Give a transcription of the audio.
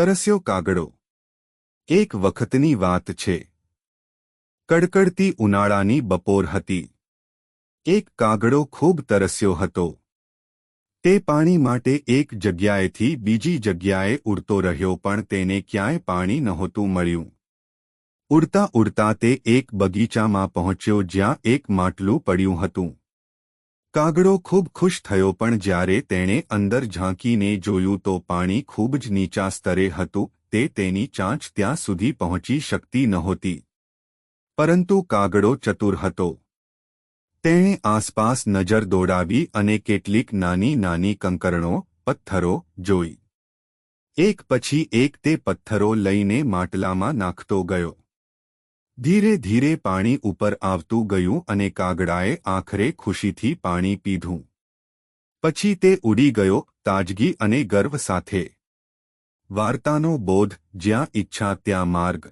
તરસ્યો કાગડો એક વખતની વાત છે. કડકડતી ઉનાળાની બપોર હતી. એક કાગડો ખૂબ તરસ્યો હતો. તે પાણી માટે એક જગ્યાએથી બીજી જગ્યાએ ઉડતો રહ્યો પણ તેને ક્યાંય પાણી નહોતું મળ્યું. ઉડતા ઉડતા તે એક બગીચામાં પહોંચ્યો જ્યાં એક માટલું પડ્યું હતું. કાગડો ખૂબ ખુશ થયો પણ જ્યારે તેણે અંદર ઝાંકીને જોયું તો પાણી ખૂબ જ નીચા સ્તરે હતું, તે તેની ચાંચ ત્યાં સુધી પહોંચી શકતી નહોતી. પરંતુ કાગડો ચતુર હતો. તેણે આસપાસ નજર દોડાવી અને કેટલીક નાની નાની કંકરણો, પથ્થરો જોઈ. એક પછી એક તે પથ્થરો લઈને માટલામાં નાખતો ગયો. ધીરે ધીરે પાણી ઉપર આવતું ગયું અને કાગડાએ આખરે ખુશીથી પાણી પીધું. પછી તે ઉડી ગયો, તાજગી અને ગર્વ સાથે. વાર્તાનો બોધ, જ્યાં ઈચ્છા, ત્યાં માર્ગ.